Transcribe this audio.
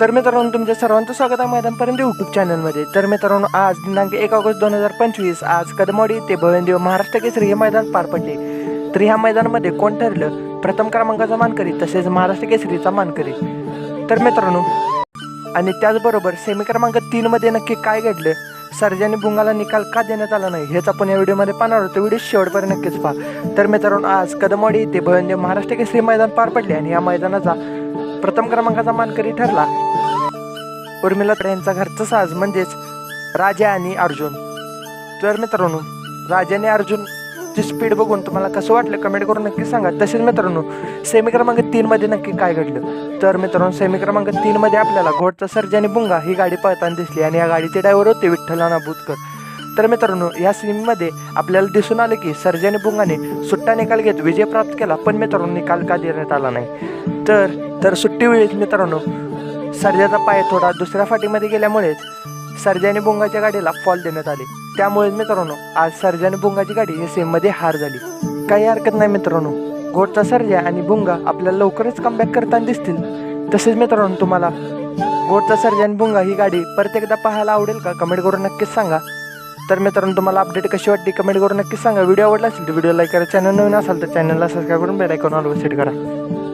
तर मित्रांनो तुमच्या सर्वांचं स्वागत आहे मैदानपर्यंत यूट्यूब चॅनलमध्ये तर मित्रांनो आज दिनांक एक ऑगस्ट दोन हजार पंचवीस आज कदमोडी ते बळंदेव महाराष्ट्र केसरी हे मैदान पार पडले. तर ह्या मैदानामध्ये कोण ठरलं? प्रथम क्रमांकाचा मानकरी तसेच महाराष्ट्र केसरीचा मानकरी. तर मित्रांनो आणि त्याचबरोबर सेमी क्रमांक तीनमध्ये नक्की काय घडलं? सर्जानी बुंगाला निकाल का देण्यात आला नाही? हेच आपण या व्हिडिओमध्ये पाहणार आहोत. व्हिडिओ शेवटपर्यंत नक्कीच पहा. तर मित्रांनो आज कदमवाडी ते बळंदेव महाराष्ट्र केसरी मैदान पार पडले आणि या मैदानाचा प्रथम क्रमांकाचा मानकरी ठरला. उर्मिला यांचा घरचा साज म्हणजेच राजा आणि अर्जुन. तर मित्रांनो राजाने अर्जुन अर्जुनची स्पीड बघून तुम्हाला कसं वाटलं कमेंट करून नक्की सांगा. तसेच मित्रांनो सेमी क्रमांक तीनमध्ये नक्की काय घडलं? तर मित्रांनो सेमी क्रमांक तीनमध्ये आपल्याला घोडचा सर्जा आणि बुंगा ही गाडी पळताना दिसली आणि या गाडीचे ड्रायव्हर होते विठ्ठलाना बुतकर तर मित्रांनो या सिनेमामध्ये आपल्याला दिसून आलं की सर्जानी आणि बुंगाने सुट्टा निकाल घेत विजय प्राप्त केला पण मित्रांनो निकाल का देण्यात आला नाही. तर तर सुट्टीवेळीच मित्रांनो सर्जाचा पाय थोडा दुसऱ्या फाटीमध्ये गेल्यामुळेच सर्जानी बुंगाच्या गाडीला फॉल देण्यात आले. त्यामुळेच मित्रांनो आज सर्जानी बुंगाची गाडी ही सेममध्ये हार झाली. काही हरकत नाही मित्रांनो घोटचा सर्जा आणि बुंगा आपल्याला लवकरच कमबॅक करताना दिसतील. तसेच मित्रांनो तुम्हाला घोटचा सर्जा आणि बुंगा ही गाडी परत एकदा पाहायला आवडेल का? कमेंट करून नक्कीच सांगा. तर मित्रांनो तुम्हाला अपडेट कशी वाटते कमेंट करून नक्की सांगा. व्हिडिओ आवडला असेल तर व्हिडिओ लाईक करा. चॅनल नवीन असाल तर चॅनलला सबस्क्राईब करून बेल आयकॉन ऑलवर सेट करा.